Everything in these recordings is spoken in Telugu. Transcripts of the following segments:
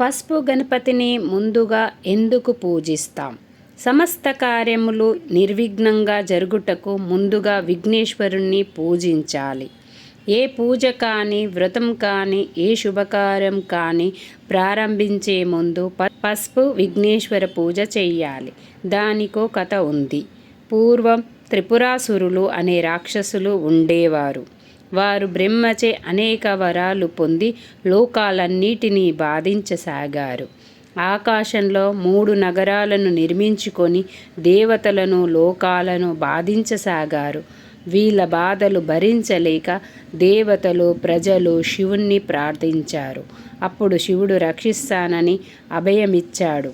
పసుపు గణపతిని ముందుగా ఎందుకు పూజిస్తాం? సమస్త కార్యములు నిర్విఘ్నంగా జరుగుటకు ముందుగా విఘ్నేశ్వరుణ్ణి పూజించాలి. ఏ పూజ కానీ వ్రతం కానీ ఏ శుభకార్యం కానీ ప్రారంభించే ముందు ప- పసుపు విఘ్నేశ్వర పూజ చెయ్యాలి. దానికో కథ ఉంది. పూర్వం త్రిపురాసురులు అనే రాక్షసులు ఉండేవారు. వారు బ్రహ్మచే అనేక వరాలు పొంది లోకాలన్నిటినీ బాధించసాగారు. ఆకాశంలో మూడు నగరాలను నిర్మించుకొని దేవతలను లోకాలను బాధించసాగారు. వీళ్ళ బాధలు భరించలేక దేవతలు ప్రజలు శివుణ్ణి ప్రార్థించారు. అప్పుడు శివుడు రక్షిస్తానని అభయమిచ్చాడు.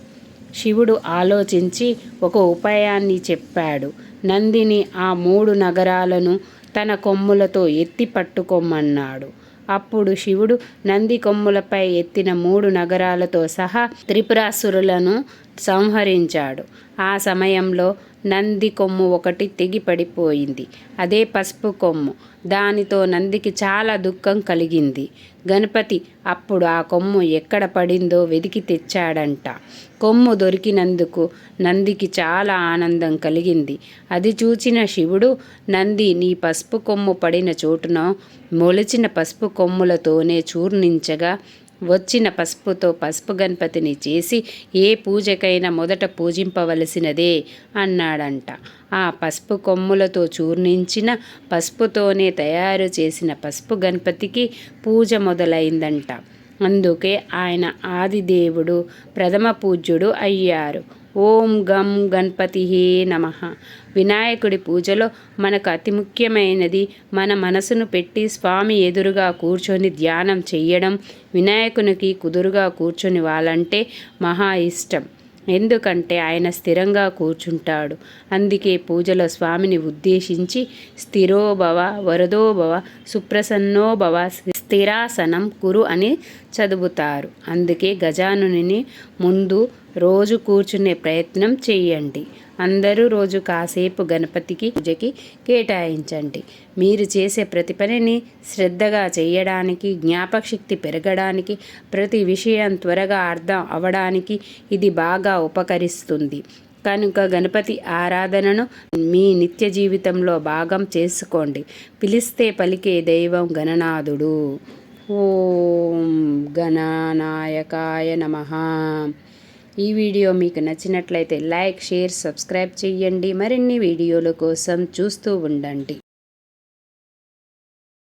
శివుడు ఆలోచించి ఒక ఉపాయాన్ని చెప్పాడు. నందిని ఆ మూడు నగరాలను తన కొమ్ములతో ఎత్తి పట్టుకోమన్నాడు అప్పుడు శివుడు నంది కొమ్ములపై ఎత్తిన మూడు నగరాలతో సహా త్రిపురాసురులను సంహరించాడు. ఆ సమయంలో నంది కొమ్ము ఒకటి తెగి పడిపోయింది అదే పసుపు కొమ్ము. దానితో నందికి చాలా దుఃఖం కలిగింది. గణపతి అప్పుడు ఆ కొమ్ము ఎక్కడ పడిందో వెతికి తెచ్చాడంట. కొమ్ము దొరికినందుకు నందికి చాలా ఆనందం కలిగింది. అది చూచిన శివుడు నంది నీ పసుపు కొమ్ము పడిన చోటున మొలిచిన పసుపు కొమ్ములతోనే చూర్ణించగా వచ్చిన పసుపుతో పసుపు గణపతిని చేసి ఏ పూజకైనా మొదట పూజింపవలసినదే అన్నాడంట. ఆ పసుపు కొమ్ములతో చూర్ణించిన పసుపుతోనే తయారు చేసిన పసుపు గణపతికి పూజ మొదలైందంట. అందుకే ఆయన ఆదిదేవుడు ప్రథమ పూజ్యుడు అయ్యారు. ఓం గం గణపతి నమ. వినాయకుడి పూజలో మనకు అతి ముఖ్యమైనది మన మనసును పెట్టి స్వామి ఎదురుగా కూర్చొని ధ్యానం చెయ్యడం వినాయకునికి కుదురుగా కూర్చొని వాళ్ళంటే మహా ఇష్టం. ఎందుకంటే ఆయన స్థిరంగా కూర్చుంటాడు. అందుకే పూజలో స్వామిని ఉద్దేశించి స్థిరోభవ వరదోభవ సుప్రసన్నోభవ స్థిరాసనం కురు అని చదువుతారు. అందుకే గజానుని ముందు రోజు కూర్చునే ప్రయత్నం చేయండి. అందరూ రోజు కాసేపు గణపతికి పూజకి కేటాయించండి. మీరు చేసే ప్రతి పనిని శ్రద్ధగా చేయడానికి జ్ఞాపకశక్తి పెరగడానికి ప్రతి విషయం త్వరగా అర్థం అవడానికి ఇది బాగా ఉపకరిస్తుంది. కనుక గణపతి ఆరాధనను మీ నిత్య జీవితంలో భాగం చేసుకోండి. పిలిస్తే పలికే దైవం గణనాథుడు. ఓం గణనాయకాయ నమ. ఈ వీడియో మీకు నచ్చినట్లయితే లైక్ షేర్ సబ్స్క్రైబ్ చేయండి మరిన్ని వీడియోల కోసం చూస్తూ ఉండండి.